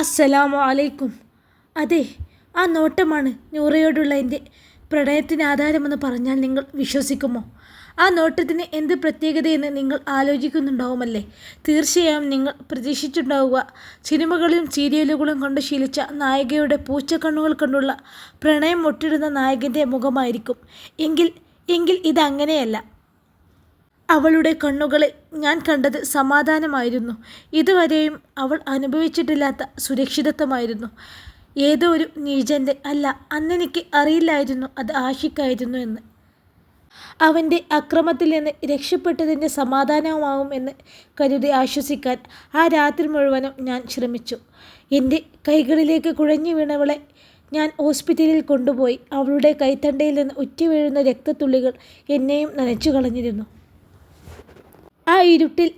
അസ്സലാമു അലൈക്കും. അതെ ആ നോട്ടമാണ് നൂറയോടുള്ള എന്റെ പ്രണയത്തിന് ആധാരമെന്ന് പറഞ്ഞാൽ നിങ്ങൾ വിശ്വസിക്കുമോ? ആ നോട്ടത്തിന് എന്ത് പ്രത്യേകതയെന്ന് നിങ്ങൾ ആലോചിക്കുന്നുണ്ടാവുമല്ലേ? തീർച്ചയായും നിങ്ങൾ പ്രതീക്ഷിച്ചിട്ടുണ്ടാവുക. സിനിമകളും സീരിയലുകളും കൊണ്ട് ശീലിച്ച നായികയുടെ പൂച്ചക്കണ്ണുകൾ കൊണ്ടുള്ള പ്രണയം മുട്ടിടുന്ന നായകന്റെ മുഖമായിരിക്കും. എങ്കിൽ എങ്കിൽ ഇതങ്ങനെയല്ല. അവളുടെ കണ്ണുകളിൽ ഞാൻ കണ്ടത് സമാധാനമായിരുന്നു. ഇതുവരെയും അവൾ അനുഭവിച്ചിട്ടില്ലാത്ത സുരക്ഷിതത്വമായിരുന്നു. ഏതോ ഒരു നീചന്റെ അല്ല അന്നെനിക്ക് അറിയില്ലായിരുന്നു അത് ആഷിക്കായിരുന്നു എന്ന്. അവന്റെ അക്രമത്തിൽ നിന്ന് രക്ഷപ്പെട്ടതിന്റെ സമാധാനമാവും എന്ന് കരുതി ആശ്വസിക്കാൻ ആ രാത്രി മുഴുവനും ഞാൻ ശ്രമിച്ചു. എന്റെ കൈകളിലേക്ക് കുഴഞ്ഞു വീണവളെ ഞാൻ ഹോസ്പിറ്റലിൽ കൊണ്ടുപോയി അവളുടെ കൈത്തണ്ടയിൽ നിന്ന് ഉറ്റി വീഴുന്ന രക്തത്തുള്ളികൾ എന്നെയും നനച്ചു കളഞ്ഞിരുന്നു ആ ഇരുട്ടിൽ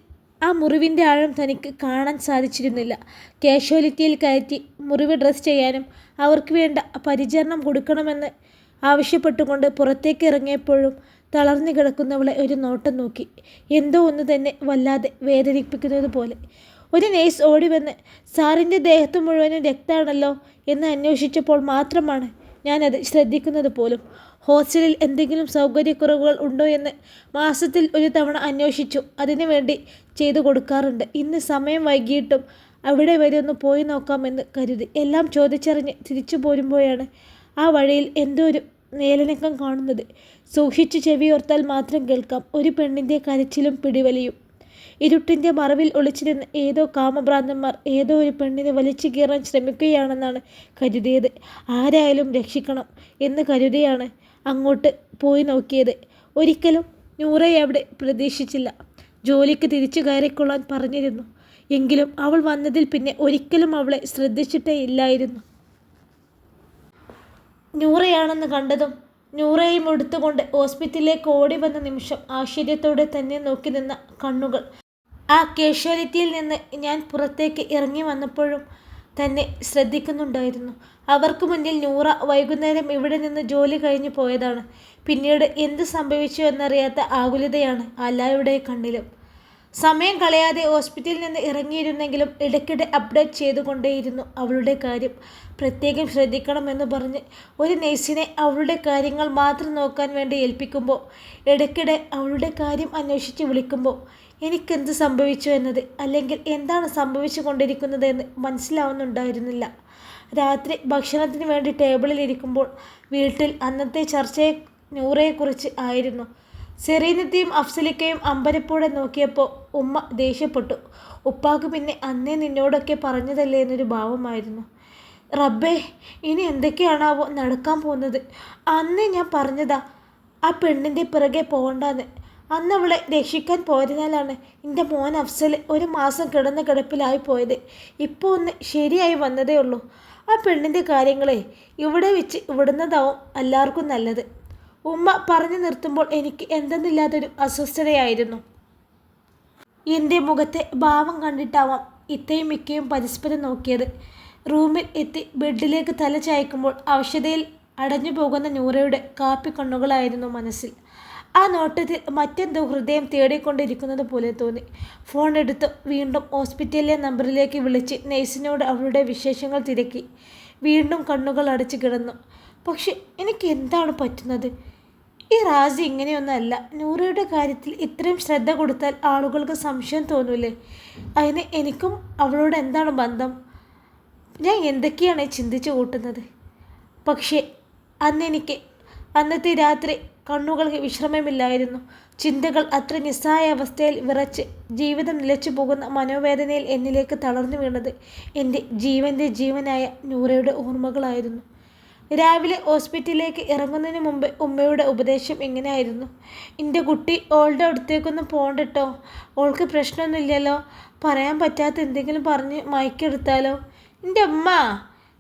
ആ മുറിവിന്റെ ആഴം തനിക്ക് കാണാൻ സാധിച്ചിരുന്നില്ല. കാഷ്വാലിറ്റിയിൽ കയറ്റി മുറിവ് ഡ്രസ് ചെയ്യാനും അവർക്ക് വേണ്ട പരിചരണം കൊടുക്കണമെന്ന് ആവശ്യപ്പെട്ടുകൊണ്ട് പുറത്തേക്ക് ഇറങ്ങിയപ്പോഴും തളർന്നു കിടക്കുന്നവളെ ഒരു നോട്ടം നോക്കി. എന്തോ ഒന്ന് തന്നെ വല്ലാതെ വേദനിപ്പിക്കുന്നത് പോലെ. ഒരു നേഴ്സ് ഓടി വന്ന് സാറിന്റെ ദേഹത്ത് മുഴുവനും രക്തമാണല്ലോ എന്ന് അന്വേഷിച്ചപ്പോൾ മാത്രമാണ് ഞാനത് ശ്രദ്ധിക്കുന്നത് പോലും. ഹോസ്റ്റലിൽ എന്തെങ്കിലും സൗകര്യക്കുറവുകൾ ഉണ്ടോ എന്ന് മാസത്തിൽ ഒരു തവണ അന്വേഷിച്ചു. അതിനുവേണ്ടി ചെയ്തു കൊടുക്കാറുണ്ട്. ഇന്ന് സമയം വൈകിയിട്ടും അവിടെ വരെ ഒന്ന് പോയി നോക്കാമെന്ന് കരുതി. എല്ലാം ചോദിച്ചറിഞ്ഞ് തിരിച്ചു പോരുമ്പോഴാണ് ആ വഴിയിൽ എന്തോ ഒരു നേലനക്കം കാണുന്നത്. സൂക്ഷിച്ചു ചെവിയോർത്താൽ മാത്രം കേൾക്കാം. ഒരു പെണ്ണിന്റെ കരച്ചിലും പിടിവലിയും. ഇരുട്ടിന്റെ മറവിൽ ഒളിച്ചിരുന്ന ഏതോ കാമഭ്രാന്തന്മാർ ഏതോ ഒരു പെണ്ണിനെ വലിച്ചു കീറാൻ ശ്രമിക്കുകയാണെന്നാണ് കരുതിയത്. ആരായാലും രക്ഷിക്കണം എന്ന് കരുതിയാണ് അങ്ങോട്ട് പോയി നോക്കിയത്. ഒരിക്കലും നൂറയെ അവിടെ പ്രതീക്ഷിച്ചില്ല. ജോലിക്ക് തിരിച്ചു കയറിക്കൊള്ളാൻ പറഞ്ഞിരുന്നു. എങ്കിലും അവൾ വന്നതിൽ പിന്നെ ഒരിക്കലും അവളെ ശ്രദ്ധിച്ചിട്ടേ ഇല്ലായിരുന്നു. നൂറയാണെന്ന് കണ്ടതും നൂറയും എടുത്തുകൊണ്ട് ഹോസ്പിറ്റലിലേക്ക് ഓടി വന്ന നിമിഷം ആശ്ചര്യത്തോടെ തന്നെ നോക്കി നിന്ന കണ്ണുകൾ. ആ കേഷ്വാലിറ്റിയിൽ നിന്ന് ഞാൻ പുറത്തേക്ക് ഇറങ്ങി വന്നപ്പോഴും തന്നെ ശ്രദ്ധിക്കുന്നുണ്ടായിരുന്നു. അവർക്ക് മുന്നിൽ നൂറ വൈകുന്നേരം ഇവിടെ നിന്ന് ജോലി കഴിഞ്ഞു പോയതാണ്. പിന്നീട് എന്ത് സംഭവിച്ചു എന്നറിയാത്ത ആകുലതയാണ് അല്ലായുടെ കണ്ണിലും. സമയം കളയാതെ ഹോസ്പിറ്റലിൽ നിന്ന് ഇറങ്ങിയിരുന്നെങ്കിലും ഇടയ്ക്കിടെ അപ്ഡേറ്റ് ചെയ്തുകൊണ്ടേയിരുന്നു അവളുടെ കാര്യം. പ്രത്യേകം ശ്രദ്ധിക്കണമെന്ന് പറഞ്ഞ് ഒരു നേഴ്സിനെ അവളുടെ കാര്യങ്ങൾ മാത്രം നോക്കാൻ വേണ്ടി ഏൽപ്പിക്കുമ്പോൾ ഇടയ്ക്കിടെ അവളുടെ കാര്യം അന്വേഷിച്ച് വിളിക്കുമ്പോൾ എനിക്കെന്ത് സംഭവിച്ചു എന്നത്? അല്ലെങ്കിൽ എന്താണ് സംഭവിച്ചു കൊണ്ടിരിക്കുന്നത് എന്ന് മനസ്സിലാവുന്നുണ്ടായിരുന്നില്ല. രാത്രി ഭക്ഷണത്തിന് വേണ്ടി ടേബിളിൽ ഇരിക്കുമ്പോൾ വീട്ടിൽ അന്നത്തെ ചർച്ചയെ നൂറയെക്കുറിച്ച് ആയിരുന്നു. സെറീനത്തെയും അഫ്സലിക്കയും അമ്പരപ്പോടെ നോക്കിയപ്പോൾ ഉമ്മ ദേഷ്യപ്പെട്ടു. ഉപ്പാക്ക് പിന്നെ അന്നേ നിന്നോടൊക്കെ പറഞ്ഞതല്ലേ എന്നൊരു ഭാവമായിരുന്നു. റബ്ബേ ഇനി എന്തൊക്കെയാണാവോ നടക്കാൻ പോകുന്നത്? അന്നേ ഞാൻ പറഞ്ഞതാ ആ പെണ്ണിന്റെ പിറകെ പോകണ്ടെന്ന്. അന്ന് അവളെ രക്ഷിക്കാൻ പോയതിനാലാണ് എന്റെ മോൻ അഫ്സൽ ഒരു മാസം കിടന്ന കിടപ്പിലായി പോയത്. ഇപ്പോൾ ഒന്ന് ശരിയായി വന്നതേ ഉള്ളൂ. ആ പെണ്ണിന്റെ കാര്യങ്ങളെ ഇവിടെ വെച്ച് വിടുന്നതാവും എല്ലാവർക്കും നല്ലത്. ഉമ്മ പറഞ്ഞു നിർത്തുമ്പോൾ എനിക്ക് എന്തെന്നില്ലാത്തൊരു അസ്വസ്ഥതയായിരുന്നു. എന്റെ മുഖത്തെ ഭാവം കണ്ടിട്ടാവാം ഇത്തയും മിക്കയും പരസ്പരം നോക്കിയത്. റൂമിൽ എത്തി ബെഡിലേക്ക് തല ചായ്ക്കുമ്പോൾ ഔഷധയിൽ അടഞ്ഞു പോകുന്ന നൂറയുടെ കാപ്പി കണ്ണുകളായിരുന്നു മനസ്സിൽ. ആ നോട്ടത്തിൽ മറ്റെന്തോ ഹൃദയം തേടിക്കൊണ്ടിരിക്കുന്നത് പോലെ തോന്നി. ഫോൺ എടുത്ത് വീണ്ടും ഹോസ്പിറ്റലിലെ നമ്പറിലേക്ക് വിളിച്ച് നേഴ്സിനോട് അവളുടെ വിശേഷങ്ങൾ തിരക്കി. വീണ്ടും കണ്ണുകൾ അടച്ചു കിടന്നു. പക്ഷെ എനിക്ക് എന്താണ് പറ്റുന്നത്? ഈ റാസി ഇങ്ങനെയൊന്നല്ല. നൂറയുടെ കാര്യത്തിൽ ഇത്രയും ശ്രദ്ധ കൊടുത്താൽ ആളുകൾക്ക് സംശയം തോന്നൂലേ? അതിന് എനിക്കും അവളോട് എന്താണ് ബന്ധം? ഞാൻ എന്തൊക്കെയാണ് ചിന്തിച്ചു കൂട്ടുന്നത്? പക്ഷേ അന്നെനിക്ക് അന്നത്തെ രാത്രി കണ്ണുകൾക്ക് വിശ്രമമില്ലായിരുന്നു. ചിന്തകൾ അത്ര നിസ്സായ അവസ്ഥയിൽ വിറച്ച് ജീവിതം നിലച്ചു പോകുന്ന മനോവേദനയിൽ എന്നിലേക്ക് തളർന്നു വീണത് എന്റെ ജീവന്റെ ജീവനായ നൂറയുടെ ഓർമ്മകളായിരുന്നു. രാവിലെ ഹോസ്പിറ്റലിലേക്ക് ഇറങ്ങുന്നതിന് മുമ്പ് ഉമ്മയുടെ ഉപദേശം ഇങ്ങനെയായിരുന്നു. എന്റെ കുട്ടി ഓളുടെ അടുത്തേക്കൊന്നും പോകണ്ടട്ടോ. ഓൾക്ക് പ്രശ്നമൊന്നുമില്ലല്ലോ. പറയാൻ പറ്റാത്ത എന്തെങ്കിലും പറഞ്ഞ് മയക്കെടുത്താലോ. എന്റെ അമ്മ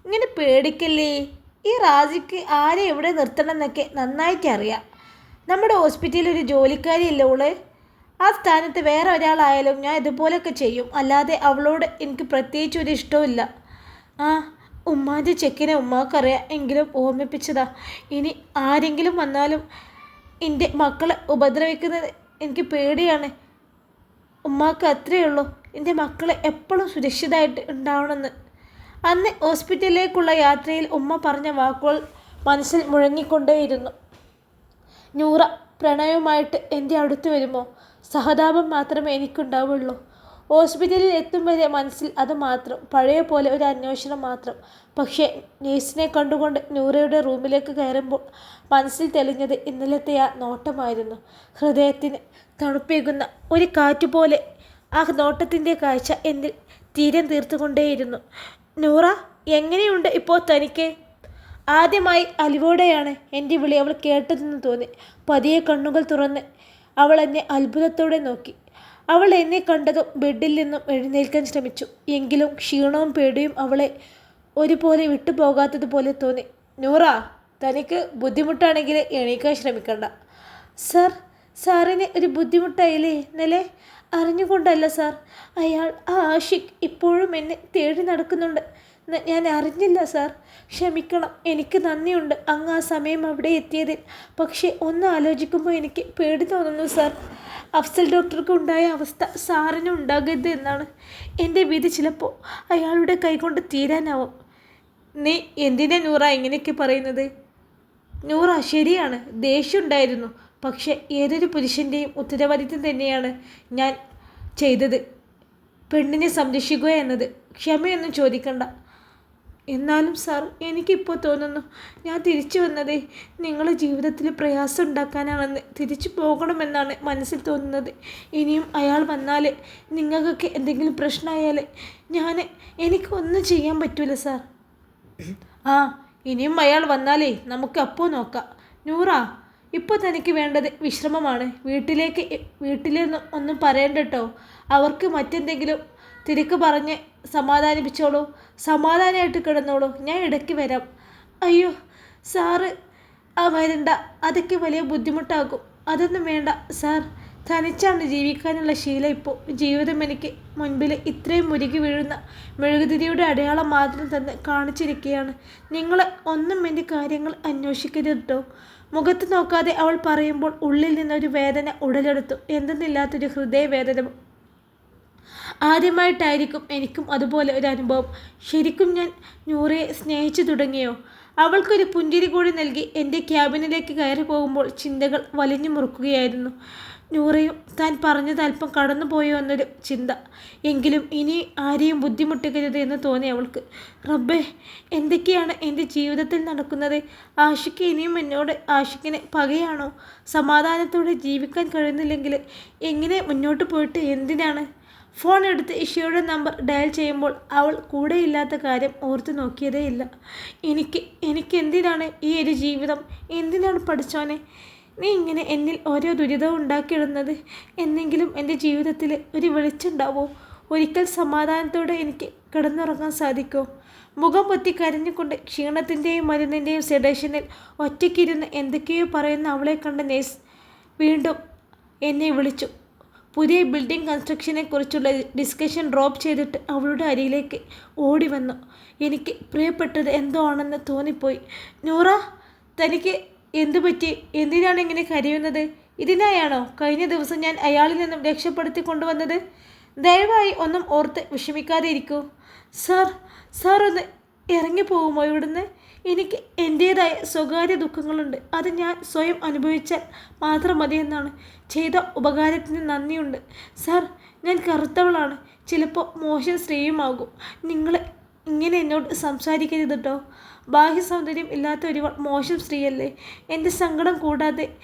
ഇങ്ങനെ പേടിക്കല്ലേ? ഈ റാജിക്ക് ആരെ എവിടെ നിർത്തണം എന്നൊക്കെ നന്നായിട്ട് അറിയാം. നമ്മുടെ ഹോസ്പിറ്റലിൽ ഒരു ജോലിക്കാരിയല്ലേ ഓൾ? ആ സ്ഥാനത്ത് വേറെ ഒരാളായാലും ഞാൻ ഇതുപോലെയൊക്കെ ചെയ്യും. അല്ലാതെ അവളോട് എനിക്ക് പ്രത്യേകിച്ച് ഒരു ഇഷ്ടമില്ല ആ ഉമ്മാന്റെ ചെക്കിനെ ഉമ്മാക്കറിയാം. എങ്കിലും ഓർമ്മിപ്പിച്ചതാ. ഇനി ആരെങ്കിലും വന്നാലും എന്റെ മക്കളെ ഉപദ്രവിക്കുന്നത് എനിക്ക് പേടിയാണ്. ഉമ്മാക്ക് അത്രയേ ഉള്ളൂ. എന്റെ മക്കളെ എപ്പോഴും സുരക്ഷിതമായിട്ട് ഉണ്ടാവണമെന്ന്. അന്ന് ഹോസ്പിറ്റലിലേക്കുള്ള യാത്രയിൽ ഉമ്മ പറഞ്ഞ വാക്കുകൾ മനസ്സിൽ മുഴങ്ങിക്കൊണ്ടേയിരുന്നു. നൂറ പ്രണയവുമായിട്ട് എന്റെ അടുത്ത് വരുമോ? സഹതാപം മാത്രമേ എനിക്കുണ്ടാവുള്ളൂ. ഹോസ്പിറ്റലിൽ എത്തും വരെ മനസ്സിൽ അത് മാത്രം പഴയ പോലെ ഒരു അന്വേഷണം മാത്രം. പക്ഷേ നേഴ്സിനെ കണ്ടുകൊണ്ട് നൂറയുടെ റൂമിലേക്ക് കയറുമ്പോൾ മനസ്സിൽ തെളിഞ്ഞത് ഇന്നലത്തെ ആ നോട്ടമായിരുന്നു. ഹൃദയത്തിന് തണുപ്പേകുന്ന ഒരു കാറ്റുപോലെ ആ നോട്ടത്തിന്റെ കാഴ്ച എന്നിൽ തീരം തീർത്തുകൊണ്ടേയിരുന്നു. നൂറ എങ്ങനെയുണ്ട് ഇപ്പോൾ തനിക്ക്? ആദ്യമായി അലിവോടെയാണ് എന്റെ വിളി അവൾ കേട്ടതെന്ന് തോന്നി. പതിയെ കണ്ണുകൾ തുറന്ന് അവൾ എന്നെ അത്ഭുതത്തോടെ നോക്കി. അവൾ എന്നെ കണ്ടതും ബെഡിൽ നിന്നും എഴുന്നേൽക്കാൻ ശ്രമിച്ചു. എങ്കിലും ക്ഷീണവും പേടിയും അവളെ ഒരുപോലെ വിട്ടുപോകാത്തതുപോലെ തോന്നി. നൂറ തനിക്ക് ബുദ്ധിമുട്ടാണെങ്കിൽ എണീക്കാൻ ശ്രമിക്കണ്ട. സർ സാറിന് ഒരു ബുദ്ധിമുട്ടായില്ലേ ഇന്നലെ? അറിഞ്ഞുകൊണ്ടല്ല സാർ. അയാൾ ആ ആഷിഖ് ഇപ്പോഴും എന്നെ തേടി നടക്കുന്നുണ്ട്. ഞാൻ അറിഞ്ഞില്ല സാർ. ക്ഷമിക്കണം. എനിക്ക് നന്ദിയുണ്ട്. അങ്ങ് ആ സമയം അവിടെ എത്തിയതിൽ. പക്ഷേ ഒന്ന് ആലോചിക്കുമ്പോൾ എനിക്ക് പേടി തോന്നുന്നു സാർ. അഫ്സൽ ഡോക്ടർക്ക് ഉണ്ടായ അവസ്ഥ സാറിന് ഉണ്ടാകരുത് എന്നാണ് എന്റെ വിധി ചിലപ്പോൾ അയാളുടെ കൈകൊണ്ട് തീരാനാവും. നീ എന്തിനാ നൂറ ഇങ്ങനെയൊക്കെ പറയുന്നത്? നൂറ ശരിയാണ്. ദേഷ്യമുണ്ടായിരുന്നു പക്ഷെ ഏതൊരു പുരുഷന്റെയും ഉത്തരവാദിത്വം തന്നെയാണ് ഞാൻ ചെയ്തത്. പെണ്ണിനെ സംരക്ഷിക്കുക എന്നത്. ക്ഷമയൊന്നും ചോദിക്കണ്ട. എന്നാലും സാർ എനിക്കിപ്പോൾ തോന്നുന്നു ഞാൻ തിരിച്ചു വന്നത് നിങ്ങളുടെ ജീവിതത്തിൽ പ്രയാസം ഉണ്ടാക്കാനാണെന്ന് തിരിച്ചു പോകണമെന്നാണ് മനസ്സിൽ തോന്നുന്നത്. ഇനിയും അയാൾ വന്നാൽ നിങ്ങൾക്കൊക്കെ എന്തെങ്കിലും പ്രശ്നമായാൽ ഞാൻ എനിക്കൊന്നും ചെയ്യാൻ പറ്റൂല സാർ. ആ ഇനിയും അയാൾ വന്നാലേ നമുക്ക് അപ്പോൾ നോക്കാം. നൂറ ഇപ്പോൾ തനിക്ക് വേണ്ടത് വിശ്രമമാണ്. വീട്ടിലേക്ക് വീട്ടിൽ ഒന്നും പറയണ്ട കേട്ടോ അവർക്ക് മറ്റെന്തെങ്കിലും തിരക്ക് പറഞ്ഞ് സമാധാനിപ്പിച്ചോളൂ. സമാധാനമായിട്ട് കിടന്നോളൂ. ഞാൻ ഇടയ്ക്ക് വരാം. അയ്യോ സാറ് ആ വരണ്ട. അതൊക്കെ വലിയ ബുദ്ധിമുട്ടാകും. അതൊന്നും വേണ്ട സാർ. തനിച്ചാണ് ജീവിക്കാനുള്ള ശീലം ഇപ്പോൾ. ജീവിതം എനിക്ക് മുൻപിൽ ഇത്രയും മുരുകി വീഴുന്ന മെഴുകുതിരിയുടെ അടയാളം മാത്രം തന്നെ കാണിച്ചിരിക്കുകയാണ്. നിങ്ങൾ ഒന്നും എന്റെ കാര്യങ്ങൾ അന്വേഷിക്കരുത് കേട്ടോ. മുഖത്ത് നോക്കാതെ അവൾ പറയുമ്പോൾ ഉള്ളിൽ നിന്നൊരു വേദന ഉടലെടുത്തു. എന്തെന്നില്ലാത്തൊരു ഹൃദയവേദന. ആദ്യമായിട്ടായിരിക്കും എനിക്കും അതുപോലെ ഒരു അനുഭവം. ശരിക്കും ഞാൻ നൂറെ സ്നേഹിച്ചു തുടങ്ങിയോ? അവൾക്കൊരു പുഞ്ചിരി കൂടി നൽകി എന്റെ ക്യാബിനിലേക്ക് കയറി പോകുമ്പോൾ ചിന്തകൾ വലിഞ്ഞു മുറുക്കുകയായിരുന്നു. നൂറയും താൻ പറഞ്ഞത് അല്പം കടന്നുപോയോ എന്നൊരു ചിന്ത. എങ്കിലും ഇനി ആരെയും ബുദ്ധിമുട്ടിക്കരുത് എന്ന് തോന്നി അവൾക്ക്. റബ്ബേ എന്തൊക്കെയാണ് എന്റെ ജീവിതത്തിൽ നടക്കുന്നത്? ആഷിക്ക് ഇനിയും എന്നോട് ആഷിക്കിന് പകയാണോ? സമാധാനത്തോടെ ജീവിക്കാൻ കഴിയുന്നില്ലെങ്കിൽ എങ്ങനെ മുന്നോട്ട് പോയിട്ട് എന്തിനാണ്? ഫോൺ എടുത്ത് ഇഷയുടെ നമ്പർ ഡയൽ ചെയ്യുമ്പോൾ അവൾ കൂടെയില്ലാത്ത കാര്യം ഓർത്തു നോക്കിയതേയില്ല. എനിക്ക് എനിക്ക് എന്തിനാണ് ഈ ഒരു ജീവിതം? എന്തിനാണ് പഠിച്ചോനെ? നീ ഇങ്ങനെ എന്നിൽ ഓരോ ദുരിതവും ഉണ്ടാക്കിയിടുന്നത്? എന്നെങ്കിലും എന്റെ ജീവിതത്തിൽ ഒരു വെളിച്ചുണ്ടാവോ ഒരിക്കൽ സമാധാനത്തോടെ എനിക്ക് കിടന്നുറങ്ങാൻ സാധിക്കുമോ മുഖം പൊത്തി കരഞ്ഞുകൊണ്ട് ക്ഷീണത്തിന്റെയും മരുന്നിന്റെയും സെഡേഷനിൽ ഒറ്റയ്ക്കിരുന്ന് എന്തൊക്കെയോ പറയുന്ന അവളെ കണ്ട നേഴ്സ് വീണ്ടും എന്നെ വിളിച്ചു. പുതിയ ബിൽഡിംഗ് കൺസ്ട്രക്ഷനെ കുറിച്ചുള്ള ഡിസ്കഷൻ ഡ്രോപ്പ് ചെയ്തിട്ട് അവളുടെ അരിയിലേക്ക് ഓടി വന്നു എനിക്ക് പ്രിയപ്പെട്ടത് എന്തോ ആണെന്ന് തോന്നിപ്പോയി. നൂറ തനിക്ക് എന്തു പറ്റി? എന്തിനാണ് ഇങ്ങനെ കരയുന്നത്? ഇതിനായാണോ കഴിഞ്ഞ ദിവസം ഞാൻ അയാളിൽ നിന്നും രക്ഷപ്പെടുത്തി കൊണ്ടുവന്നത്? ദയവായി ഒന്നും ഓർത്ത് വിഷമിക്കാതെ ഇരിക്കൂ. സാർ സാർ ഒന്ന് ഇറങ്ങിപ്പോകുമോ ഇവിടുന്ന്? എനിക്ക് എന്റേതായ സ്വകാര്യ ദുഃഖങ്ങളുണ്ട്. അത് ഞാൻ സ്വയം അനുഭവിച്ചാൽ മാത്രം മതിയെന്നാണ്. ചെയ്ത ഉപകാരത്തിന് നന്ദിയുണ്ട്. സാർ ഞാൻ കറുത്തവളാണ്. ചിലപ്പോൾ മോശം സ്ത്രീയുമാകും നിങ്ങൾ ഇങ്ങനെ എന്നോട് സംസാരിക്കരുത് കേട്ടോ ബാഹ്യ സൗന്ദര്യം ഇല്ലാത്ത ഒരുവൾ മോശം സ്ത്രീയല്ലേ? എന്റെ സങ്കടം കൂടാതെ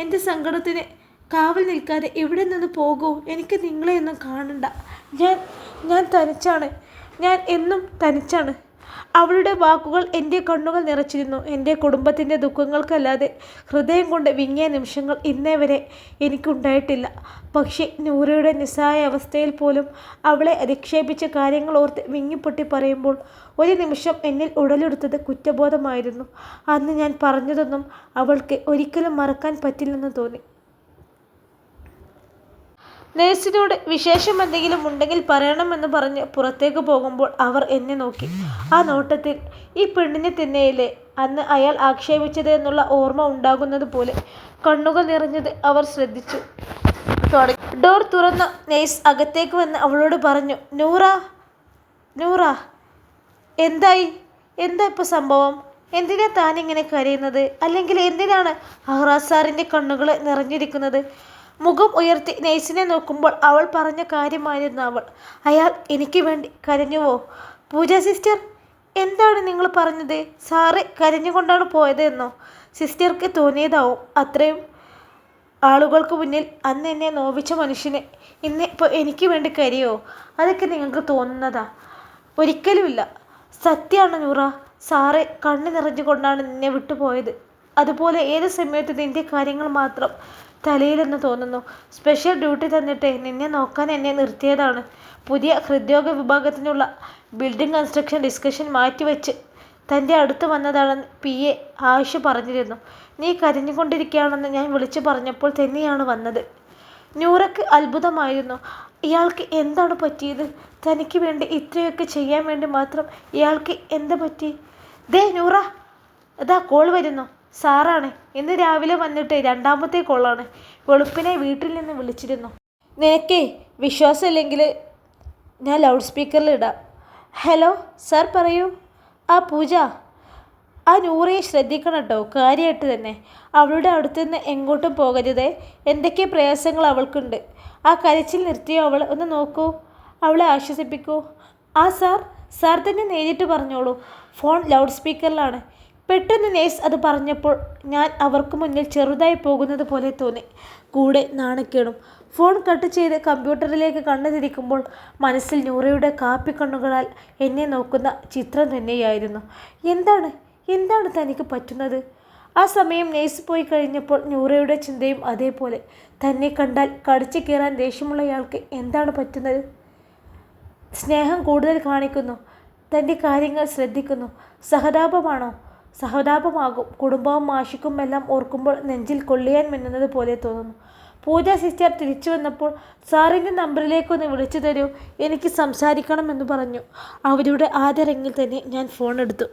എന്റെ സങ്കടത്തിന് കാവൽ നിൽക്കാതെ ഇവിടെ നിന്ന് പോകൂ? എനിക്ക് നിങ്ങളെ ഒന്നും കാണണ്ട. ഞാൻ ഞാൻ തനിച്ചാണ്. ഞാൻ എന്നും തനിച്ചാണ്. അവളുടെ വാക്കുകൾ എന്റെ കണ്ണുകൾ നിറച്ചിരുന്നു. എന്റെ കുടുംബത്തിന്റെ ദുഃഖങ്ങൾക്കല്ലാതെ ഹൃദയം കൊണ്ട് വിങ്ങിയ നിമിഷങ്ങൾ ഇന്നേ വരെ എനിക്കുണ്ടായിട്ടില്ല. പക്ഷേ നൂറയുടെ നിസ്സായ അവസ്ഥയിൽ പോലും അവളെ അധിക്ഷേപിച്ച കാര്യങ്ങൾ ഓർത്ത് വിങ്ങിപ്പൊട്ടി പറയുമ്പോൾ ഒരു നിമിഷം എന്നിൽ ഉടലെടുത്തത് കുറ്റബോധമായിരുന്നു. അന്ന് ഞാൻ പറഞ്ഞതൊന്നും അവൾക്ക് ഒരിക്കലും മറക്കാൻ പറ്റില്ലെന്ന് തോന്നി. നേഴ്സിനോട് വിശേഷം എന്തെങ്കിലും ഉണ്ടെങ്കിൽ പറയണമെന്ന് പറഞ്ഞ് പുറത്തേക്ക് പോകുമ്പോൾ അവർ എന്നെ നോക്കി. ആ നോട്ടത്തിൽ ഈ പെണ്ണിനെ തന്നെയല്ലേ അന്ന് അയാൾ ആക്ഷേപിച്ചത് എന്നുള്ള ഓർമ്മ ഉണ്ടാകുന്നത് പോലെ കണ്ണുകൾ നിറഞ്ഞത് അവർ ശ്രദ്ധിച്ചു. ഡോർ തുറന്ന നേഴ്സ് അകത്തേക്ക് വന്ന് അവളോട് പറഞ്ഞു നൂറ നൂറ എന്തായി? എന്താ ഇപ്പോൾ സംഭവം? എന്തിനാ താൻ ഇങ്ങനെ കരയുന്നത്? അല്ലെങ്കിൽ എന്തിനാണ് അഹ്റാസ് സാറിന്റെ കണ്ണുകൾ നിറഞ്ഞിരിക്കുന്നത്? മുഖം ഉയർത്തി നേഴ്സിനെ നോക്കുമ്പോൾ അവൾ പറഞ്ഞ കാര്യമായിരുന്നു അവൾ. അയാൾ എനിക്ക് വേണ്ടി കരഞ്ഞുവോ? പൂജ സിസ്റ്റർ എന്താണ് നിങ്ങൾ പറഞ്ഞത്? സാറ് കരഞ്ഞുകൊണ്ടാണ് പോയത് എന്നോ സിസ്റ്റർക്ക് തോന്നിയതാവും. അത്രയും ആളുകൾക്ക് മുന്നിൽ അന്ന് എന്നെ നോവിച്ച മനുഷ്യനെ ഇന്ന് ഇപ്പോൾ എനിക്ക് വേണ്ടി കരയോ? അതൊക്കെ നിങ്ങൾക്ക് തോന്നുന്നതാ? ഒരിക്കലുമില്ല. സത്യമാണ് നൂറ. സാറ് കണ്ണു നിറഞ്ഞുകൊണ്ടാണ് നിന്നെ വിട്ടുപോയത്. അതുപോലെ ഏത് സമയത്ത് നിന്റെ കാര്യങ്ങൾ മാത്രം തലയിലെന്ന് തോന്നുന്നു. സ്പെഷ്യൽ ഡ്യൂട്ടി തന്നിട്ട് നിന്നെ നോക്കാൻ എന്നെ നിർത്തിയതാണ്. പുതിയ ഹൃദ്രോഗ വിഭാഗത്തിനുള്ള ബിൽഡിംഗ് കൺസ്ട്രക്ഷൻ ഡിസ്കഷൻ മാറ്റിവെച്ച് തന്റെ അടുത്ത് വന്നതാണെന്ന് പി. എ. ആയുഷ് പറഞ്ഞിരുന്നു. നീ കരഞ്ഞുകൊണ്ടിരിക്കുകയാണെന്ന് ഞാൻ വിളിച്ചു പറഞ്ഞപ്പോൾ തന്നെയാണ് വന്നത്. നൂറയ്ക്ക് അത്ഭുതമായിരുന്നു. ഇയാൾക്ക് എന്താണ് പറ്റിയത്? തനിക്ക് വേണ്ടി ഇത്രയൊക്കെ ചെയ്യാൻ വേണ്ടി മാത്രം ഇയാൾക്ക് എന്താ പറ്റി? ദേ നൂറ അതാ കോൾ വരുന്നു. സാറാണ് ഇന്ന് രാവിലെ വന്നിട്ട് രണ്ടാമത്തെ കോളാണ്. വെളുപ്പിനെ വീട്ടിൽ നിന്ന് വിളിച്ചിരുന്നു. നിനക്കേ വിശ്വാസമില്ലെങ്കിൽ ഞാൻ ലൗഡ് സ്പീക്കറിൽ ഇടാം. ഹലോ സാർ പറയൂ. ആ പൂജ. ആ നൂറയെ ശ്രദ്ധിക്കണം കേട്ടോ കാര്യമായിട്ട് തന്നെ. അവളുടെ അടുത്തുനിന്ന് എങ്ങോട്ടും പോകരുതേ. എന്തൊക്കെ പ്രയാസങ്ങൾ അവൾക്കുണ്ട്. ആ കരച്ചിൽ നിർത്തിയോ അവൾ? ഒന്ന് നോക്കൂ. അവളെ ആശ്വസിപ്പിക്കൂ. ആ സാർ. സാർ തന്നെ നേരിട്ട് പറഞ്ഞോളൂ. ഫോൺ ലൗഡ് സ്പീക്കറിലാണ് പെട്ടെന്ന് നേഴ്സ് അത് പറഞ്ഞപ്പോൾ ഞാൻ അവർക്ക് മുന്നിൽ ചെറുതായി പോകുന്നത് പോലെ തോന്നി. കൂടെ നാണക്കേടും. ഫോൺ കട്ട് ചെയ്ത് കമ്പ്യൂട്ടറിലേക്ക് കണ്ണു തിരിക്കുമ്പോൾ മനസ്സിൽ നൂറയുടെ കാപ്പിക്കണ്ണുകളാൽ എന്നെ നോക്കുന്ന ചിത്രം തന്നെയായിരുന്നു. എന്താണ്? എന്താണ് തനിക്ക് പറ്റുന്നത്? ആ സമയം നേഴ്സ് പോയി കഴിഞ്ഞപ്പോൾ നൂറയുടെ ചിന്തയും അതേപോലെ. തന്നെ കണ്ടാൽ കടിച്ചു കയറാൻ ദേഷ്യമുള്ളയാൾക്ക് എന്താണ് പറ്റുന്നത്? സ്നേഹം കൂടുതൽ കാണിക്കുന്നു. തന്റെ കാര്യങ്ങൾ ശ്രദ്ധിക്കുന്നു. സഹതാപമാണോ? സഹതാപമാകും. കുടുംബവും മാഷിക്കും എല്ലാം ഓർക്കുമ്പോൾ നെഞ്ചിൽ കൊള്ളിയാൻ മിന്നുന്നത് പോലെ തോന്നുന്നു. പൂജ സിസ്റ്റർ തിരിച്ചു വന്നപ്പോൾ സാറിന്റെ നമ്പറിലേക്കൊന്ന് വിളിച്ചു തരൂ എനിക്ക് സംസാരിക്കണമെന്ന് പറഞ്ഞു. അവരുടെ ആദരങ്ങിൽ തന്നെ ഞാൻ ഫോൺ എടുത്തു.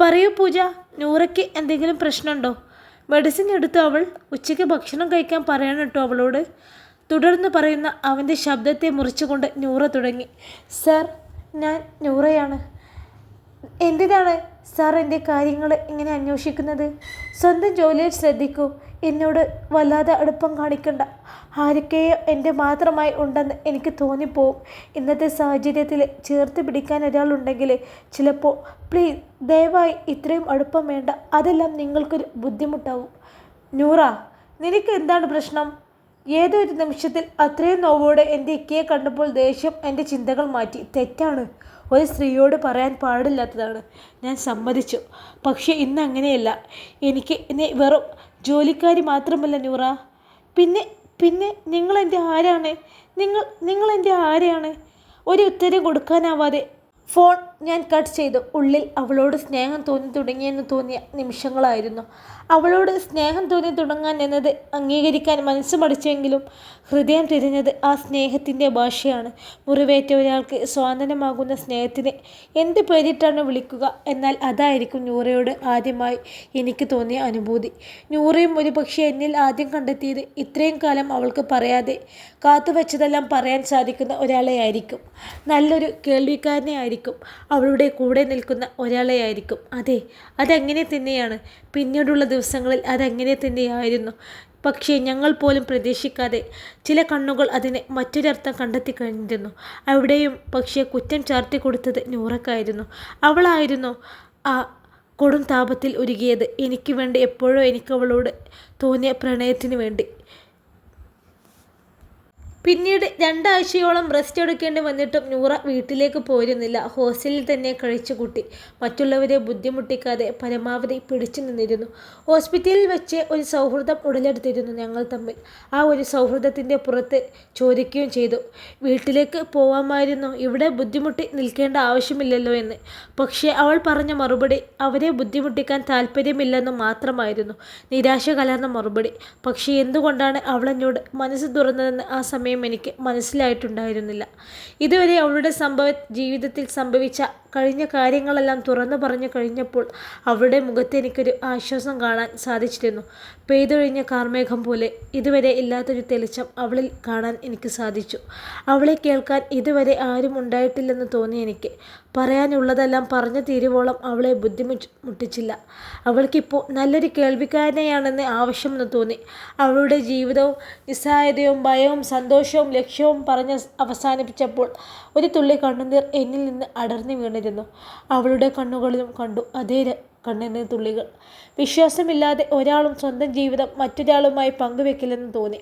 പറയൂ പൂജ നൂറയ്ക്ക് എന്തെങ്കിലും പ്രശ്നമുണ്ടോ? മെഡിസിൻ എടുത്തു അവൾ. ഉച്ചയ്ക്ക് ഭക്ഷണം കഴിക്കാൻ പറയണം കേട്ടോ അവളോട്. തുടർന്ന് പറയുന്ന അവന്റെ ശബ്ദത്തെ മുറിച്ചുകൊണ്ട് നൂറ തുടങ്ങി. സർ ഞാൻ നൂറയാണ്. എന്തിനാണ് സാർ എന്റെ കാര്യങ്ങൾ ഇങ്ങനെ അന്വേഷിക്കുന്നത്? സ്വന്തം ജോലിയിൽ ശ്രദ്ധിക്കൂ. എന്നോട് വല്ലാതെ അടുപ്പം കാണിക്കണ്ട. ആരൊക്കെയോ എന്റെ മാത്രമായി ഉണ്ടെന്ന് എനിക്ക് തോന്നിപ്പോവും. ഇന്നത്തെ സാഹചര്യത്തിൽ ചേർത്ത് പിടിക്കാൻ ഒരാളുണ്ടെങ്കിൽ ചിലപ്പോൾ പ്ലീസ് ദയവായി ഇത്രയും അടുപ്പം വേണ്ട. അതെല്ലാം നിങ്ങൾക്കൊരു ബുദ്ധിമുട്ടാവും. നൂറ നിനക്ക് എന്താണ് പ്രശ്നം? ഏതൊരു നിമിഷത്തിൽ അത്രയും നോവോടെ എന്റെ ഇക്കയെ കണ്ടപ്പോൾ ദേഷ്യം എന്റെ ചിന്തകൾ മാറ്റി. തെറ്റാണ്. ഒരു സ്ത്രീയോട് പറയാൻ പാടില്ലാത്തതാണ്. ഞാൻ സമ്മതിച്ചു. പക്ഷേ ഇന്ന് അങ്ങനെയല്ല. എനിക്ക് എന്നെ വെറും ജോലിക്കാരി മാത്രമല്ല നൂറ. പിന്നെ പിന്നെ നിങ്ങൾ എന്റെ ആരാണ്? നിങ്ങൾ നിങ്ങൾ എന്റെ ആരെയാണ്? ഒരു ഉത്തരം കൊടുക്കാനാവാതെ ഫോൺ ഞാൻ കട്ട് ചെയ്തു ഉള്ളിൽ അവളോട് സ്നേഹം തോന്നി തുടങ്ങിയെന്ന് തോന്നിയ നിമിഷങ്ങളായിരുന്നു. അവളോട് സ്നേഹം തോന്നി തുടങ്ങാൻ എന്നത് അംഗീകരിക്കാൻ മനസ്സ് മടിച്ചെങ്കിലും ഹൃദയം തിരിഞ്ഞത് ആ സ്നേഹത്തിന്റെ ഭാഷയാണ്. മുറിവേറ്റ ഒരാൾക്ക് സ്വാതന്ത്ര്യമാകുന്ന സ്നേഹത്തിന് എന്ത് പേരിട്ടാണ് വിളിക്കുക? എന്നാൽ അതായിരിക്കും നൂറയോട് ആദ്യമായി എനിക്ക് തോന്നിയ അനുഭൂതി. നൂറയും ഒരു പക്ഷേ എന്നിൽ ആദ്യം കണ്ടെത്തിയത് ഇത്രയും കാലം അവൾക്ക് പറയാതെ കാത്തുവച്ചതെല്ലാം പറയാൻ സാധിക്കുന്ന ഒരാളെ ആയിരിക്കും. നല്ലൊരു കേൾവിക്കാരനെ ആയിരിക്കും. അവളുടെ കൂടെ നിൽക്കുന്ന ഒരാളെ ആയിരിക്കും അതെ അതങ്ങനെ തന്നെയാണ്? പിന്നീടുള്ള ദിവസങ്ങളിൽ അതങ്ങനെ തന്നെയായിരുന്നു? പക്ഷേ ഞങ്ങൾ പോലും പ്രതീക്ഷിക്കാതെ ചില കണ്ണുകൾ അതിനെ മറ്റൊരർത്ഥം കണ്ടെത്തി കഴിഞ്ഞിരുന്നു അവിടെയും പക്ഷേ കുറ്റം ചാർത്തി കൊടുത്തത് നൂറക്കായിരുന്നു. അവളായിരുന്നു ആ കൊടും താപത്തിൽ ഒരുകിയത് എനിക്ക് വേണ്ടി എപ്പോഴോ എനിക്കവളോട് തോന്നിയ പ്രണയത്തിന് വേണ്ടി. പിന്നീട് രണ്ടാഴ്ചയോളം റെസ്റ്റ് എടുക്കേണ്ടി വന്നിട്ടും നൂറ വീട്ടിലേക്ക് പോരുന്നില്ല ഹോസ്റ്റലിൽ തന്നെ കഴിച്ചു കൂട്ടി. മറ്റുള്ളവരെ ബുദ്ധിമുട്ടിക്കാതെ പരമാവധി പിടിച്ചു നിന്നിരുന്നു. ഹോസ്പിറ്റലിൽ വെച്ച് ഒരു സൗഹൃദം ഉടലെടുത്തിരുന്നു ഞങ്ങൾ തമ്മിൽ. ആ ഒരു സൗഹൃദത്തിന്റെ പുറത്ത് ചോദിക്കുകയും ചെയ്തു. വീട്ടിലേക്ക് പോവാമായിരുന്നു. ഇവിടെ ബുദ്ധിമുട്ടി നിൽക്കേണ്ട ആവശ്യമില്ലല്ലോ എന്ന്. പക്ഷേ അവൾ പറഞ്ഞ മറുപടി അവരെ ബുദ്ധിമുട്ടിക്കാൻ താല്പര്യമില്ലെന്ന് മാത്രമായിരുന്നു. നിരാശ കലർന്ന മറുപടി. പക്ഷേ എന്തുകൊണ്ടാണ് അവളെന്നോട് മനസ്സ് തുറന്നതെന്ന് ആ സമയം എനിക്ക് മനസ്സിലായിട്ടുണ്ടായിരുന്നില്ല. ഇതുവരെ അവളുടെ സംഭവ ജീവിതത്തിൽ സംഭവിച്ച കഴിഞ്ഞ കാര്യങ്ങളെല്ലാം തുറന്നു പറഞ്ഞു കഴിഞ്ഞപ്പോൾ അവളുടെ മുഖത്ത് എനിക്കൊരു ആശ്വാസം കാണാൻ സാധിച്ചിരുന്നു. പെയ്തൊഴിഞ്ഞ കാർമേഘം പോലെ ഇതുവരെ ഇല്ലാത്തൊരു തെളിച്ചം അവളിൽ കാണാൻ എനിക്ക് സാധിച്ചു. അവളെ കേൾക്കാൻ ഇതുവരെ ആരും ഉണ്ടായിട്ടില്ലെന്ന് തോന്നി എനിക്ക് പറയാനുള്ളതെല്ലാം പറഞ്ഞു തീരുവോളം അവളെ ബുദ്ധിമുട്ടിച്ചില്ല. അവൾക്കിപ്പോൾ നല്ലൊരു കേൾവിക്കാരനെയാണെന്ന് ആവശ്യമെന്ന് തോന്നി. അവളുടെ ജീവിതവും നിസ്സഹായതയും ഭയവും സന്തോഷവും ലക്ഷ്യവും പറഞ്ഞ് അവസാനിപ്പിച്ചപ്പോൾ ഒരു തുള്ളി കണ്ണുനീർ എന്നിൽ നിന്ന് അടർന്നു വീണിരുന്നു. അവളുടെ കണ്ണുകളിലും കണ്ടു അതേ കണ്ണുനീർ തുള്ളികൾ. വിശ്വാസമില്ലാതെ ഒരാളും സ്വന്തം ജീവിതം മറ്റൊരാളുമായി പങ്കുവെക്കില്ലെന്ന് തോന്നി.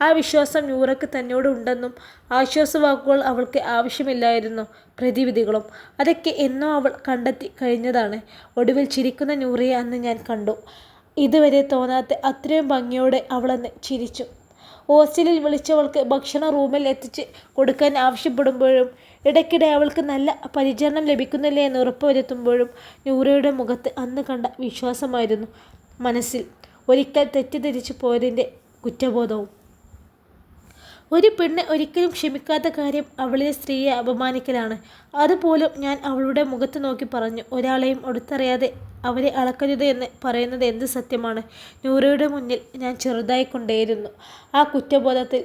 ആ വിശ്വാസം നൂറയ്ക്ക് തന്നോട് ഉണ്ടെന്നും ആശ്വാസ വാക്കുകൾ അവൾക്ക് ആവശ്യമില്ലായിരുന്നു. പ്രതിവിധികളും. അതൊക്കെ എന്നോ അവൾ കണ്ടെത്തി കഴിഞ്ഞതാണ്. ഒടുവിൽ ചിരിക്കുന്ന നൂറിയെ അന്ന് ഞാൻ കണ്ടു. ഇതുവരെ തോന്നാത്ത അത്രയും ഭംഗിയോടെ അവളന്ന് ചിരിച്ചു. ഹോസ്റ്റലിൽ വിളിച്ചവൾക്ക് ഭക്ഷണ റൂമിൽ എത്തിച്ച് കൊടുക്കാൻ ആവശ്യപ്പെടുമ്പോഴും ഇടയ്ക്കിടെ അവൾക്ക് നല്ല പരിചരണം ലഭിക്കുന്നില്ല എന്ന് ഉറപ്പുവരുത്തുമ്പോഴും നൂറയുടെ മുഖത്ത് അന്ന് കണ്ട വിശ്വാസമായിരുന്നു മനസ്സിൽ ഒരിക്കൽ തെറ്റിദ്ധരിച്ചു പോയതിന്റെ കുറ്റബോധവും. ഒരു പെണ്ണ് ഒരിക്കലും ക്ഷമിക്കാത്ത കാര്യം അവളിലെ സ്ത്രീയെ അപമാനിക്കലാണ്. അതുപോലും ഞാൻ അവളുടെ മുഖത്ത് നോക്കി പറഞ്ഞു. ഒരാളെയും ഒടുത്തറിയാതെ അവരെ അളക്കരുത് എന്ന് പറയുന്നത് എന്ത് സത്യമാണ്. നൂറയുടെ മുന്നിൽ ഞാൻ ചെറുതായി കൊണ്ടേയിരുന്നു ആ കുറ്റബോധത്തിൽ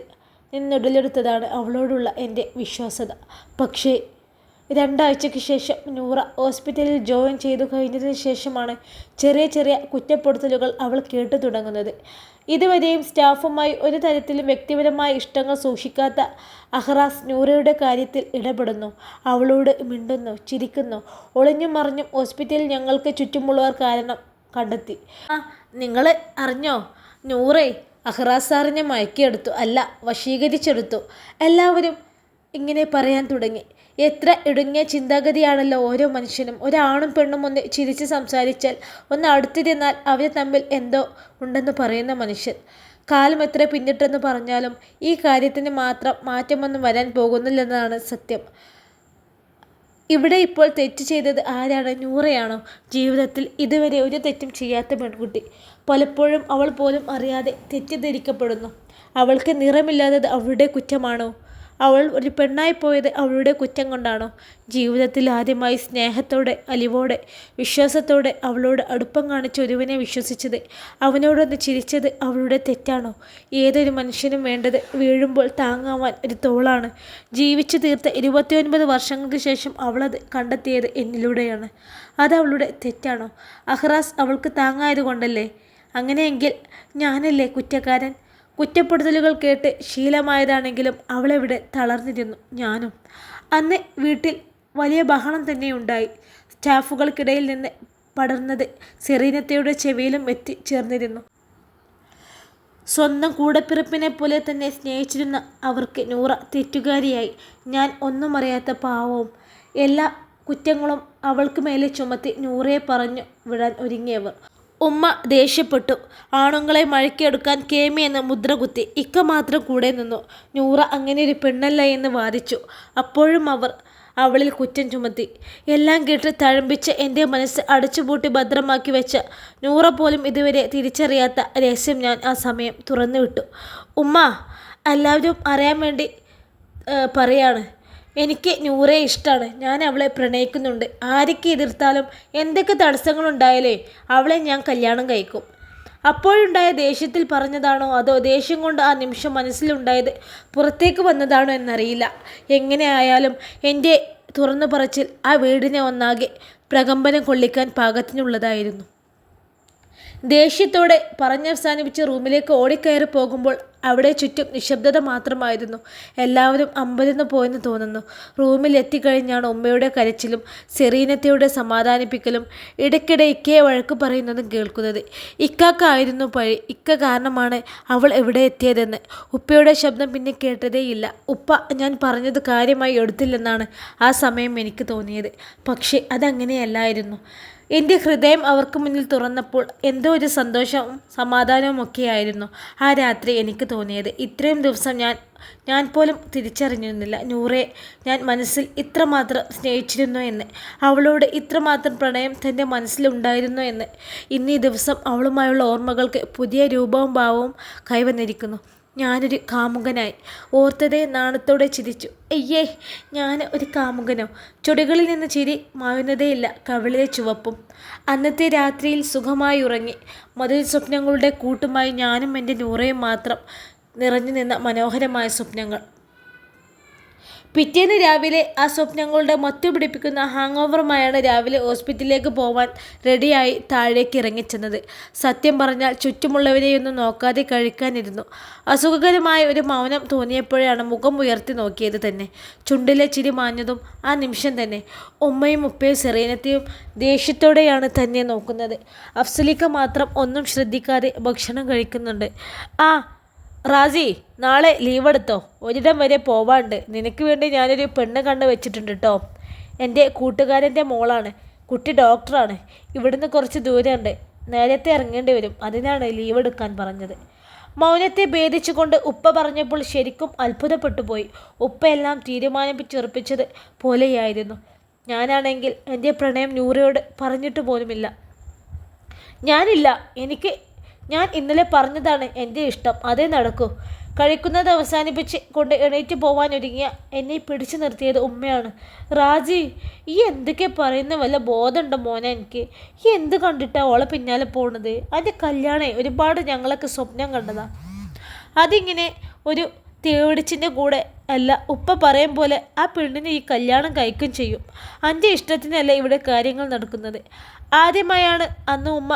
നിന്നുടലെടുത്തതാണ് അവളോടുള്ള എന്റെ വിശ്വാസത പക്ഷേ രണ്ടാഴ്ചയ്ക്ക് ശേഷം നൂറ ഹോസ്പിറ്റലിൽ ജോയിൻ ചെയ്തു കഴിഞ്ഞതിന് ശേഷമാണ് ചെറിയ ചെറിയ കുറ്റപ്പെടുത്തലുകൾ അവൾ കേട്ടു തുടങ്ങുന്നത്. ഇതുവരെയും സ്റ്റാഫുമായി ഒരു തരത്തിലും വ്യക്തിപരമായ ഇഷ്ടങ്ങൾ സൂക്ഷിക്കാത്ത അഹ്റാസ് നൂറയുടെ കാര്യത്തിൽ ഇടപെടുന്നു. അവളോട് മിണ്ടുന്നു, ചിരിക്കുന്നു. ഒളിഞ്ഞും മറിഞ്ഞും ഹോസ്പിറ്റലിൽ ഞങ്ങൾക്ക് ചുറ്റുമുള്ളവർ കാരണം കണ്ടെത്തി. ആ നിങ്ങൾ അറിഞ്ഞോ? നൂറേ അഹ്റാസ് സാറിനെ മയക്കിയെടുത്തു. അല്ല വശീകരിച്ചെടുത്തു. എല്ലാവരും ഇങ്ങനെ പറയാൻ തുടങ്ങി. എത്ര ഇടുങ്ങിയ ചിന്താഗതിയാണല്ലോ ഓരോ മനുഷ്യനും. ഒരാണും പെണ്ണും ഒന്ന് ചിരിച്ച് സംസാരിച്ചാൽ, ഒന്ന് അടുത്തിരുന്നാൽ അവർ തമ്മിൽ എന്തോ ഉണ്ടെന്ന് പറയുന്ന മനുഷ്യൻ കാലം എത്ര പിന്നിട്ടെന്ന് പറഞ്ഞാലും ഈ കാര്യത്തിന് മാത്രം മാറ്റമൊന്നും വരാൻ പോകുന്നില്ലെന്നതാണ് സത്യം. ഇവിടെ ഇപ്പോൾ തെറ്റ് ചെയ്തത് ആരാണ്? നൂറയാണോ? ജീവിതത്തിൽ ഇതുവരെ ഒരു തെറ്റും ചെയ്യാത്ത പെൺകുട്ടി. പലപ്പോഴും അവൾ പോലും അറിയാതെ തെറ്റിദ്ധരിക്കപ്പെടുന്നു. അവൾക്ക് നിറമില്ലാത്തത് അവളുടെ കുറ്റമാണോ? അവൾ ഒരു പെണ്ണായി പോയത് അവളുടെ കുറ്റം കൊണ്ടാണോ? ജീവിതത്തിൽ ആദ്യമായി സ്നേഹത്തോടെ, അലിവോടെ, വിശ്വാസത്തോടെ അവളോട് അടുപ്പം കാണിച്ച ഒരുവനെ വിശ്വസിച്ചത്, അവനോടൊന്ന് ചിരിച്ചത് അവളുടെ തെറ്റാണോ? ഏതൊരു മനുഷ്യനും വേണ്ടത് വീഴുമ്പോൾ താങ്ങാവാൻ ഒരു തോളാണ്. ജീവിച്ചു തീർത്ത ഇരുപത്തിയൊൻപത് വർഷങ്ങൾക്ക് ശേഷം അവളത് കണ്ടെത്തിയത് എന്നിലൂടെയാണ്. അത് അവളുടെ തെറ്റാണോ? അഹ്റാസ് അവൾക്ക് താങ്ങായത് കൊണ്ടല്ലേ അങ്ങനെയെങ്കിൽ ഞാനല്ലേ കുറ്റക്കാരൻ? കുറ്റപ്പെടുത്തലുകൾ കേട്ട് ശീലമായതാണെങ്കിലും അവളെവിടെ തളർന്നിരുന്നു. ഞാനും. അന്ന് വീട്ടിൽ വലിയ ബഹളം തന്നെ തന്നെയുണ്ടായി. സ്റ്റാഫുകൾക്കിടയിൽ നിന്ന് പടർന്നത് സെറീനത്തയുടെ ചെവിയിലും എത്തിച്ചേർന്നിരുന്നു സ്വന്തം കൂടപ്പിറപ്പിനെ പോലെ തന്നെ സ്നേഹിച്ചിരുന്ന അവർക്ക് നൂറ തെറ്റുകാരിയായി. ഞാൻ ഒന്നും അറിയാത്ത പാവവും. എല്ലാ കുറ്റങ്ങളും അവൾക്ക് മേലെ ചുമത്തി നൂറയെ പറഞ്ഞു വിടാൻ ഒരുങ്ങിയവർ. ഉമ്മ ദേഷ്യപ്പെട്ടു. ആണുങ്ങളെ മഴക്കിയെടുക്കാൻ കേമി എന്ന് മുദ്രകുത്തി. ഇക്ക മാത്രം കൂടെ നിന്നു. നൂറ ഒരു പെണ്ണല്ല എന്ന് വാദിച്ചു. അപ്പോഴും അവർ അവളിൽ കുറ്റം ചുമത്തി. എല്ലാം കേട്ട് തഴമ്പിച്ച് എന്റെ മനസ്സ് അടച്ചുപൂട്ടി ഭദ്രമാക്കി വെച്ച നൂറ പോലും ഇതുവരെ തിരിച്ചറിയാത്ത രഹസ്യം ഞാൻ ആ സമയം തുറന്നുവിട്ടു. ഉമ്മ എല്ലാവരും അറിയാൻ വേണ്ടി പറയാണ്. എനിക്ക് നൂറെ ഇഷ്ടമാണ് ഞാൻ അവളെ പ്രണയിക്കുന്നുണ്ട്. ആരൊക്കെ എതിർത്താലും എന്തൊക്കെ തടസ്സങ്ങളുണ്ടായാലേ അവളെ ഞാൻ കല്യാണം കഴിക്കും. അപ്പോഴുണ്ടായ ദേഷ്യത്തിൽ പറഞ്ഞതാണോ അതോ ദേഷ്യം കൊണ്ട് ആ നിമിഷം മനസ്സിലുണ്ടായത് പുറത്തേക്ക് വന്നതാണോ എന്നറിയില്ല. എങ്ങനെ ആയാലും എന്റെ തുറന്നു പറച്ചിൽ ആ വീടിനെ ഒന്നാകെ പ്രകമ്പനം കൊള്ളിക്കാൻ പാകത്തിനുള്ളതായിരുന്നു. ദേഷ്യത്തോടെ പറഞ്ഞവസാനിപ്പിച്ച് റൂമിലേക്ക് ഓടിക്കയറി പോകുമ്പോൾ അവിടെ ചുറ്റും നിശബ്ദത മാത്രമായിരുന്നു. എല്ലാവരും അമ്പരന്ന് പോയെന്ന് തോന്നുന്നു. റൂമിൽ എത്തിക്കഴിഞ്ഞാണ് ഉമ്മയുടെ കരച്ചിലും സെറീനത്തയുടെ സമാധാനിപ്പിക്കലും ഇടയ്ക്കിടെ ഇക്കയെ വഴക്ക് പറയുന്നതും കേൾക്കുന്നത്. ഇക്കാക്കായിരുന്നു പഴി. ഇക്ക കാരണമാണ് അവൾ എവിടെ എത്തിയതെന്ന് ഉപ്പയുടെ ശബ്ദം പിന്നെ കേട്ടതേയില്ല. ഉപ്പ ഞാൻ പറഞ്ഞത് കാര്യമായി എടുത്തില്ലെന്നാണ് ആ സമയം എനിക്ക് തോന്നിയത്. പക്ഷേ അതങ്ങനെയല്ലായിരുന്നു. എന്റെ ഹൃദയം അവർക്ക് മുന്നിൽ തുറന്നപ്പോൾ എന്തോ ഒരു സന്തോഷവും സമാധാനവും ഒക്കെയായിരുന്നു ആ രാത്രി എനിക്ക് തോന്നിയത്. ഇത്രയും ദിവസം ഞാൻ ഞാൻ പോലും തിരിച്ചറിഞ്ഞിരുന്നില്ല നൂറെ ഞാൻ മനസ്സിൽ ഇത്രമാത്രം സ്നേഹിച്ചിരുന്നു എന്ന്. അവളോട് ഇത്രമാത്രം പ്രണയം തന്റെ മനസ്സിലുണ്ടായിരുന്നു എന്ന്. ഇന്നീ ദിവസം അവളുമായുള്ള ഓർമ്മകൾക്ക് പുതിയ രൂപവും ഭാവവും കൈവന്നിരിക്കുന്നു. ഞാനൊരു കാമുകനായി. ഓർത്തതേ നാണത്തോടെ ചിരിച്ചു. അയ്യേ ഞാൻ ഒരു കാമുകനോ? ചുടികളിൽ നിന്ന് ചിരി മായുന്നതേയില്ല കവിളിലെ ചുവപ്പും. അന്നത്തെ രാത്രിയിൽ സുഖമായി ഉറങ്ങി. മധുര സ്വപ്നങ്ങളുടെ കൂട്ടുമായി ഞാനും എന്റെ നൂറയും മാത്രം നിറഞ്ഞു നിന്ന മനോഹരമായ സ്വപ്നങ്ങൾ. പിറ്റേന്ന് രാവിലെ ആ സ്വപ്നങ്ങളുടെ മത്തു പിടിപ്പിക്കുന്ന ഹാങ് ഓവറുമായാണ് രാവിലെ ഹോസ്പിറ്റലിലേക്ക് പോവാൻ റെഡിയായി താഴേക്ക് ഇറങ്ങിച്ചെന്നത് സത്യം പറഞ്ഞാൽ ചുറ്റുമുള്ളവരെയൊന്നും നോക്കാതെ കഴിക്കാനിരുന്നു. അസുഖകരമായ ഒരു മൗനം തോന്നിയപ്പോഴാണ് മുഖം ഉയർത്തി നോക്കിയത് തന്നെ. ചുണ്ടിലെ ചിരി മാഞ്ഞതും ആ നിമിഷം തന്നെ. ഉമ്മയും ഉപ്പയും സെറീനത്തെയും ദേഷ്യത്തോടെയാണ് തന്നെ നോക്കുന്നത്. അഫ്സലിക്ക മാത്രം ഒന്നും ശ്രദ്ധിക്കാതെ ഭക്ഷണം കഴിക്കുന്നുണ്ട്. ആ റാസി നാളെ ലീവ് എടുത്തോ? ഒരിടം വരെ പോവാണ്ട്. നിനക്ക് വേണ്ടി ഞാനൊരു പെണ്ണ് കണ്ണ് വെച്ചിട്ടുണ്ട് കേട്ടോ എന്റെ കൂട്ടുകാരന്റെ മോളാണ്. കുട്ടി ഡോക്ടറാണ് ഇവിടുന്ന് കുറച്ച് ദൂരമുണ്ട് നേരത്തെ ഇറങ്ങേണ്ടി വരും. അതിനാണ് ലീവ് എടുക്കാൻ പറഞ്ഞത്. മൗനത്തെ ഭേദിച്ചുകൊണ്ട് ഉപ്പ പറഞ്ഞപ്പോൾ ശരിക്കും അത്ഭുതപ്പെട്ടു പോയി. ഉപ്പ എല്ലാം തീരുമാനിപ്പിച്ചുറപ്പിച്ചത് പോലെയായിരുന്നു. ഞാനാണെങ്കിൽ എന്റെ പ്രണയം നൂറയോട് പറഞ്ഞിട്ട് പോലുമില്ല. ഞാനില്ല. എനിക്ക് ഞാൻ ഇന്നലെ പറഞ്ഞതാണ് എന്റെ ഇഷ്ടം അതേ നടക്കൂ. കഴിക്കുന്നത് അവസാനിപ്പിച്ച് കൊണ്ട് എണീറ്റ് പോവാനൊരുങ്ങിയ എന്നെ പിടിച്ചു നിർത്തിയത് ഉമ്മയാണ്. റാജി ഈ എന്തൊക്കെ പറയുന്ന വല്ല ബോധമുണ്ടോ മോനെ എനിക്ക്? ഈ എന്ത് കണ്ടിട്ടാണ് ഓളെ പിന്നാലെ പോണത്? അതിന്റെ കല്യാണേ ഒരുപാട് ഞങ്ങളൊക്കെ സ്വപ്നം കണ്ടതാ. അതിങ്ങനെ ഒരു തേടിച്ചിന്റെ കൂടെ അല്ല ഉപ്പ പറയും പോലെ ആ പെണ്ണിന് ഈ കല്യാണം കഴിക്കും ചെയ്യും. അന്റെ ഇഷ്ടത്തിനല്ല ഇവിടെ കാര്യങ്ങൾ നടക്കുന്നത്? ആദ്യമായാണ് അന്ന് ഉമ്മ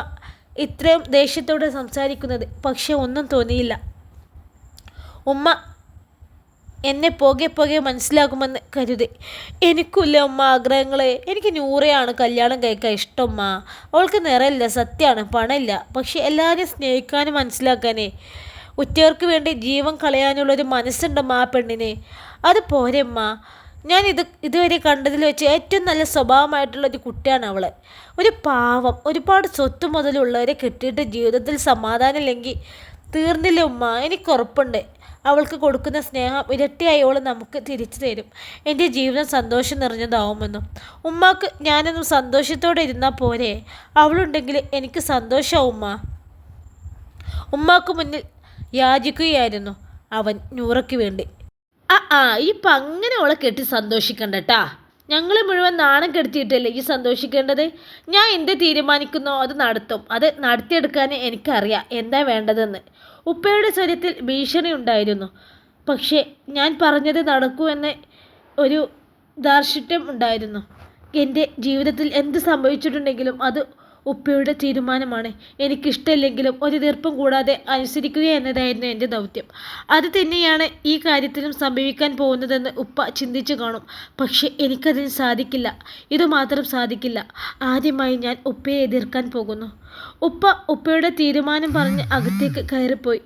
ഇത്രയും ദേഷ്യത്തോടെ സംസാരിക്കുന്നത് പക്ഷെ ഒന്നും തോന്നിയില്ല. ഉമ്മ എന്നെ പോകെ പോകെ മനസ്സിലാകുമെന്ന് കരുതി. എനിക്കില്ല ഉമ്മ ആഗ്രഹങ്ങളെ എനിക്ക് നൂറയാണ് കല്യാണം കഴിക്കാൻ ഇഷ്ടമ്മ അവൾക്ക് നിറയില്ല സത്യമാണ് പണമില്ല പക്ഷെ എല്ലാവരെയും സ്നേഹിക്കാനും മനസ്സിലാക്കാനേ. ഉറ്റവർക്ക് വേണ്ടി ജീവൻ കളയാനുള്ളൊരു മനസ്സുണ്ടമ്മ ആ പെണ്ണിനെ. അത് പോരെമ്മ ഞാൻ ഇത് ഇതുവരെ കണ്ടതിൽ വെച്ച് ഏറ്റവും നല്ല സ്വഭാവമായിട്ടുള്ള ഒരു കുട്ടിയാണ് അവൾ ഒരു പാവം ഒരുപാട് സ്വത്ത് മുതലുള്ളവരെ കെട്ടിയിട്ട് ജീവിതത്തിൽ സമാധാനമില്ലെങ്കിൽ തീർന്നില്ല ഉമ്മ. എനിക്ക് ഉറപ്പുണ്ട്. അവൾക്ക് കൊടുക്കുന്ന സ്നേഹം ഇരട്ടിയായി അവൾ നമുക്ക് തിരിച്ചു തരും. എന്റെ ജീവിതം സന്തോഷം നിറഞ്ഞതാവുമെന്നും. ഉമ്മാക്ക് ഞാനൊന്നും സന്തോഷത്തോടെ ഇരുന്നാൽ പോരെ? അവളുണ്ടെങ്കിൽ എനിക്ക് സന്തോഷമാവും ഉമ്മ. ഉമ്മാക്ക് മുന്നിൽ യാചിക്കുകയായിരുന്നു. അവൻ നൂറയ്ക്ക് വേണ്ടി. ആ ആ ഇപ്പം അങ്ങനെ ഓളെ കെട്ടി സന്തോഷിക്കണ്ടട്ടാ. ഞങ്ങൾ മുഴുവൻ നാണം കെടുത്തിയിട്ടല്ലേ ഈ സന്തോഷിക്കേണ്ടത്? ഞാൻ എന്ത് തീരുമാനിക്കുന്നോ? അത് നടത്തും. അത് നടത്തിയെടുക്കാൻ എനിക്കറിയാം. എന്താ വേണ്ടതെന്ന്. ഉപ്പയുടെ സ്വരത്തിൽ ഭീഷണി ഉണ്ടായിരുന്നു. പക്ഷേ ഞാൻ പറഞ്ഞത് നടക്കൂ എന്ന് ഒരു ദാർഷ്ട്യം ഉണ്ടായിരുന്നു. എന്റെ ജീവിതത്തിൽ എന്ത് സംഭവിച്ചിട്ടുണ്ടെങ്കിലും അത് ഉപ്പയുടെ തീരുമാനമാണ്. എനിക്കിഷ്ടമില്ലെങ്കിലും ഒരു തീർപ്പും കൂടാതെ അനുസരിക്കുക എന്നതായിരുന്നു എന്റെ ദൗത്യം. അത് തന്നെയാണ് ഈ കാര്യത്തിലും സംഭവിക്കാൻ പോകുന്നതെന്ന് ഉപ്പ ചിന്തിച്ചു കാണും. പക്ഷേ എനിക്കതിന് സാധിക്കില്ല. ഇതുമാത്രം സാധിക്കില്ല. ആദ്യമായി ഞാൻ ഉപ്പയെ എതിർക്കാൻ പോകുന്നു. ഉപ്പ ഉപ്പയുടെ തീരുമാനം പറഞ്ഞ് അകത്തേക്ക് കയറിപ്പോയി.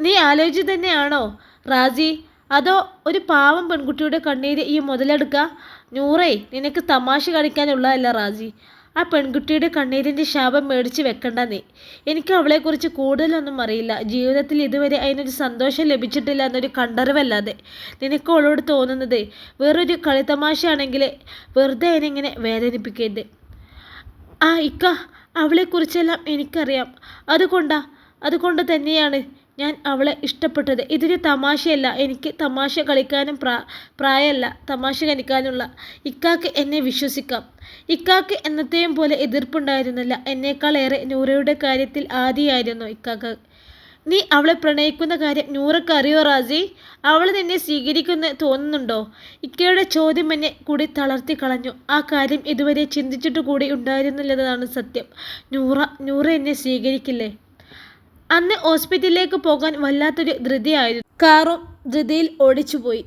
നീ ആലോചിച്ച് തന്നെയാണോ റാജി അതോ ഒരു പാവം പെൺകുട്ടിയുടെ കണ്ണീര് ഈ മുതലെടുക്കുക നൂറേ നിനക്ക് തമാശ കളിക്കാനുള്ളതല്ല റാജി ആ പെൺകുട്ടിയുടെ കണ്ണീരിന്റെ ശാപം മേടിച്ച് വെക്കണ്ട നീ. എനിക്ക് അവളെക്കുറിച്ച് കൂടുതലൊന്നും അറിയില്ല. ജീവിതത്തിൽ ഇതുവരെ അതിനൊരു സന്തോഷം ലഭിച്ചിട്ടില്ല എന്നൊരു കണ്ടറിവല്ലാതെ നിനക്ക് അവളോട് തോന്നുന്നത് വേറൊരു കളിത്തമാശയാണെങ്കിൽ വെറുതെ അതിനെങ്ങനെ വേദനിപ്പിക്കരുത്. ആ ഇക്ക അവളെക്കുറിച്ചെല്ലാം എനിക്കറിയാം. അതുകൊണ്ടാ അതുകൊണ്ട് തന്നെയാണ് ഞാൻ അവളെ ഇഷ്ടപ്പെട്ടത്. ഇതൊരു തമാശയല്ല. എനിക്ക് തമാശ കളിക്കാനും പ്രാ പ്രായമല്ല. തമാശ കളിക്കാനുള്ള ഇക്കാക്ക് എന്നെ വിശ്വസിക്കാം. ഇക്കാക്ക് എന്നത്തെയും പോലെ എതിർപ്പുണ്ടായിരുന്നില്ല. എന്നേക്കാളേറെ നൂറയുടെ കാര്യത്തിൽ ആദിയായിരുന്നു ഇക്കാക്ക്. നീ അവളെ പ്രണയിക്കുന്ന കാര്യം നൂറക്ക് അറിയോ റാജി അവൾ നിന്നെ സ്വീകരിക്കുന്ന തോന്നുന്നുണ്ടോ? ഇക്കയുടെ ചോദ്യം എന്നെ കൂടി തളർത്തി കളഞ്ഞു. ആ കാര്യം ഇതുവരെ ചിന്തിച്ചിട്ട് കൂടി ഉണ്ടായിരുന്നില്ലെന്നതാണ് സത്യം. നൂറ നൂറ എന്നെ സ്വീകരിക്കില്ലേ? അന്ന് ഹോസ്പിറ്റലിലേക്ക് പോകാൻ വല്ലാത്തൊരു ധൃതിയായിരുന്നു. കാറും ധൃതിയിൽ ഓടിച്ചുപോയി.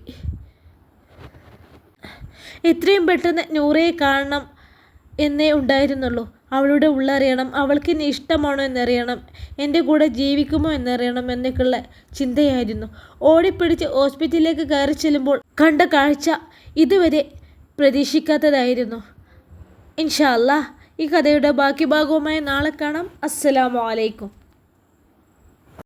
എത്രയും പെട്ടെന്ന് നൂറയെ കാണണം എന്നേ ഉണ്ടായിരുന്നുള്ളൂ. അവളുടെ ഉള്ളറിയണം അവൾക്ക് ഇനി ഇഷ്ടമാണോ എന്നറിയണം എന്റെ കൂടെ ജീവിക്കുമോ എന്നറിയണം എന്നൊക്കെയുള്ള ചിന്തയായിരുന്നു. ഓടിപ്പിടിച്ച് ഹോസ്പിറ്റലിലേക്ക് കയറി ചെല്ലുമ്പോൾ കണ്ട കാഴ്ച ഇതുവരെ പ്രതീക്ഷിക്കാത്തതായിരുന്നു. ഇൻഷാല്ല ഈ കഥയുടെ ബാക്കി ഭാഗവുമായി നാളെ കാണാം. അസ്സലാമു അലൈക്കും.